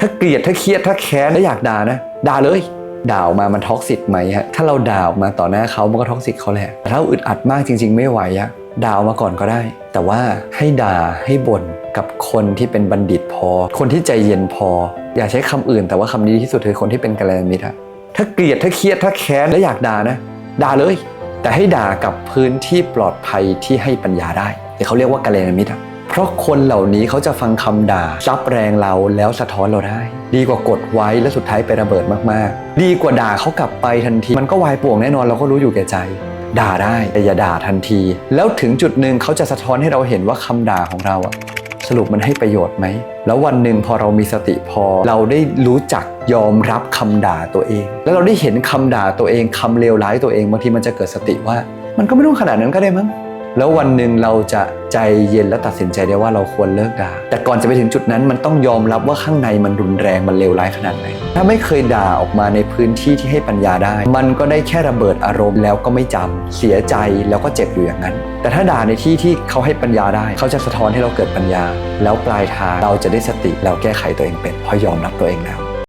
ถ้าเกลียดถ้าเครียดถ้าแค้นแล้วอยากด่านะด่าเลยด่าออกมามันท็อกซิกไหมฮะถ้าเราด่าออกมาต่อหน้าเขามันก็ท็อกซิกเขาแหละแต่ถ้าอึดอัดมากจริง ๆ ไม่ไหวอะด่าออกมาก่อนก็ได้ แต่ว่าให้ด่าให้บ่นกับคนที่เป็นบัณฑิตพอ คนที่ใจเย็นพอ อย่าใช้คำอื่น แต่ว่าคำนี้ที่สุดคือคนที่เป็นกัลยาณมิตรอะถ้าเกลียดถ้าเครียดถ้าแค้นแล้วอยากด่านะด่าเลย แต่ให้ด่ากับพื้นที่ปลอดภัยที่ให้ปัญญาได้ที่เขาเรียกว่ากัลยาณมิตรอะ เพราะคนเหล่านี้เขาจะฟังคำด่าซับแรงเราแล้วสะท้อนเราได้ ดีกว่ากดไว้แล้วสุดท้ายไประเบิดมากๆ ดีกว่าด่าเขากลับไปทันที มันก็วายป่วงแน่นอนเราก็รู้อยู่แก่ใจ ด่าได้แต่อย่าด่าทันที แล้วถึงจุดหนึ่งเขาจะสะท้อนให้เราเห็นว่าคำด่าของเราอะสรุปมันให้ประโยชน์ไหม แล้ววันหนึ่งพอเรามีสติพอ เราได้รู้จักยอมรับคำด่าตัวเอง แล้วเราได้เห็นคำด่าตัวเองคำเลวร้ายตัวเองบางทีมันจะเกิดสติว่า มันก็ไม่ต้องขนาดนั้นก็ได้มั้ง แล้ววันหนึ่งเราจะใจเย็นและตัดสินใจได้ว่าเราควรเลิกด่า แต่ก่อนจะไปถึงจุดนั้นมันต้องยอมรับว่าข้างในมันรุนแรงมันเลวร้ายขนาดไหน ถ้าไม่เคยด่าออกมาในพื้นที่ที่ให้ปัญญาได้ มันก็ได้แค่ระเบิดอารมณ์แล้วก็ไม่จำเสียใจแล้วก็เจ็บอยู่อย่างนั้น แต่ถ้าด่าในที่ที่เขาให้ปัญญาได้ เขาจะสะท้อนให้เราเกิดปัญญา แล้วปลายทางเราจะได้สติแล้วแก้ไขตัวเองเป็นเพราะยอมรับตัวเองแล้ว